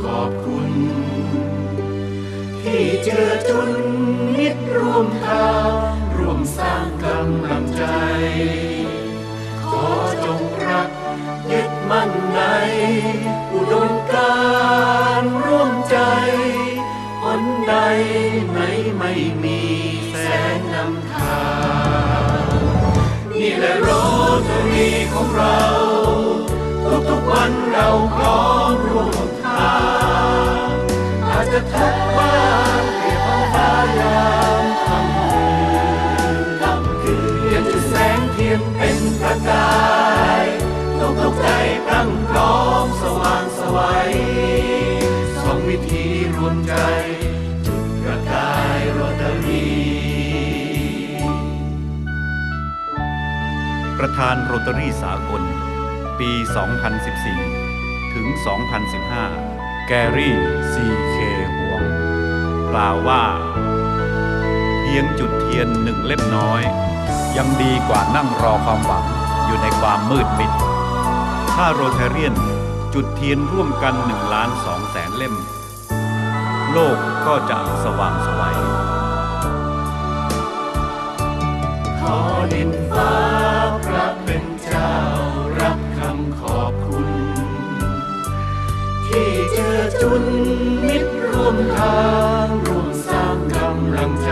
ขอบคุณ ที่เจอจุนมิตรร่วมทางร่วมสร้างกำลังใจ ขอจงรักยึดมั่นใน อุดมการร่วมใจหนใดไหนไม่มีแสงนำทางนี่แหละโรตารีของเรา ทุกๆวันเราพร้อมร่วม วมใจจุดประกายโรตารี ประธานโรตารีสากล ปี 2014 ถึง 2015 แกรี่ซีเคหวง กล่าวว่า เพียงจุดเทียนหนึ่งเล่มน้อย ยังดีกว่านั่งรอความหวังอยู่ในความมืดมิด ถ้าโรเทเรียนจุดเทียนร่วมกันหนึ่งล้านสองแสนเล่ม โลกก็จะสว่างไสวัยขอดินฟ้าพระเป็นเจ้ารับคำขอบคุณ ที่เจอจุนมิตรร่วมทางร่วมสร้างกำลังใจ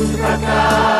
ย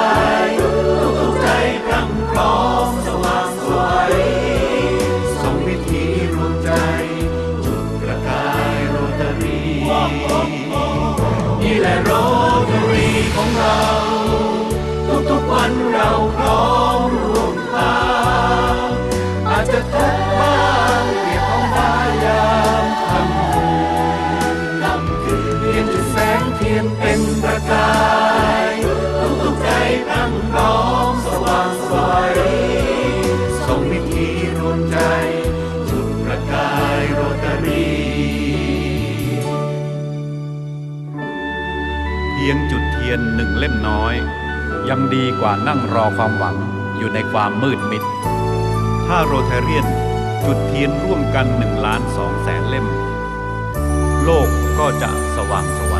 ยงจุดเทียนหนึ่งเล่มน้อย ยังดีกว่านั่งรอความหวังอยู่ในความมืดมิด ถ้าโรเทเรียนจุดเทียนร่วมกันหนึ่งล้านสองแสนเล่ม โลกก็จะสว่างสวัย